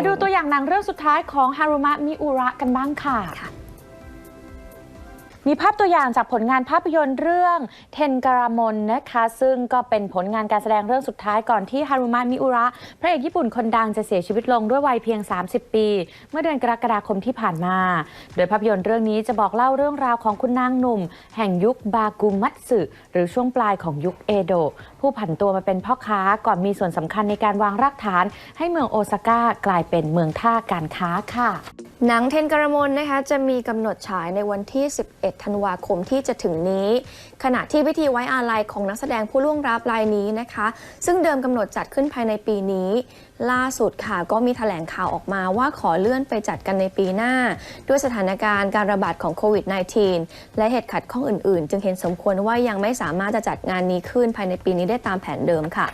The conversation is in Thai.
มาดูตัวอย่างหนังเรื่องสุดท้ายของฮารุมะมิอุระกันบ้างค่ะ มีภาพตัวอย่างจากผลงานภาพยนตร์เรื่องเทนการามอนนะคะ ซึ่งก็เป็นผลงานการแสดงเรื่องสุดท้ายก่อนที่ฮารุมะมิอุระ พระเอกญี่ปุ่นคนดังจะเสียชีวิตลงด้วยวัยเพียง 30 ปี เมื่อเดือนกรกฎาคมที่ผ่านมา โดยภาพยนตร์เรื่องนี้จะบอกเล่าเรื่องราวของคุณนางหนุ่ม แห่งยุคบากุมัตสึหรือช่วงปลายของยุคเอโดะผู้ผันตัวมาเป็นพ่อค้าก่อนมีส่วนสำคัญในการวางรากฐาน ให้เมืองโอซาก้ากลายเป็นเมืองท่าการค้าค่ะ หนังเทนกรามนนะคะจะมีกำหนดฉายในวันที่ 11 ธันวาคมที่จะถึงนี้ ขณะที่พิธีไว้อาลัยของนักแสดงผู้ล่วงลับรายนี้นะคะ ซึ่งเดิมกำหนดจัดขึ้นภายในปีนี้ ล่าสุดค่ะก็มีแถลงข่าวออกมาว่าขอเลื่อนไปจัดกันในปีหน้า ด้วยสถานการณ์การระบาดของโควิด -19 และเหตุขัดข้องอื่นๆ จึงเห็นสมควรว่ายังไม่สามารถจะจัดงานนี้ขึ้นภายในปีนี้ได้ตามแผนเดิมค่ะ